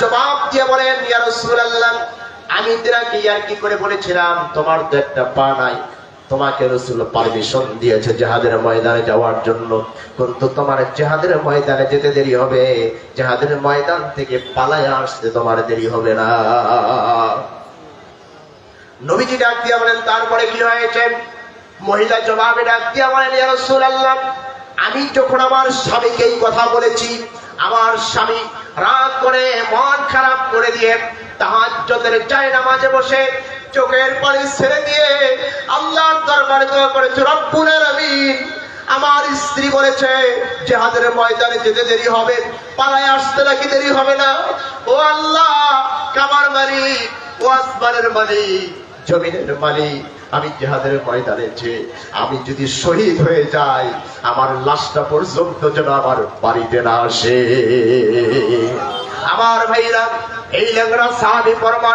জবাব দিয়ে বলেন, ইয়া রাসূলুল্লাহ, আমি তিনাকে ইয়ার কি করে বলেছিলাম, তোমার তো একটা পা নাই। তোমাকে রসুল পারমিশন দিয়েছে জেহাদের ময়দানে যাওয়ার জন্য। কিন্তু তোমার জেহাদের ময়দানে যেতে দেরি হবে। জেহাদের ময়দান থেকে পালায় আসতে তোমার দেরি হবে না। নবীজি ডাক দিয়া বলেন, তারপরে কি হয়েছে? মহিলা জবাবে ডাক দিয়া বলেন, ইয়া রাসূলুল্লাহ, আমি যখন আমার স্বামীকে এই কথা বলেছি, আমার স্বামী রাগ করে, মন খারাপ করে দিয়ে তাহাজ্জুদের চায় নামাজে বসে চোখের পানি ছেড়ে দিয়ে আল্লাহর দরবারে দোয়া করেছে, রব্বুল আমার স্ত্রী বলেছে, জেহাদের ময়দানে যেতে দেরি হবে, পালায় আসতে নাকি দেরি হবে না? ও আল্লাহ, কামার মালিক, ও আসমানের মালিক, জমিনের মালিক, আমি জেহাদের ময়দানে যে আমি যদি শহীদ হয়ে যাই, আমার লাশটা পর্যন্ত যেন আমার বাড়িতে না আসে। আমার ভাইরা এই ল্যাংরা সাহাবি পরমা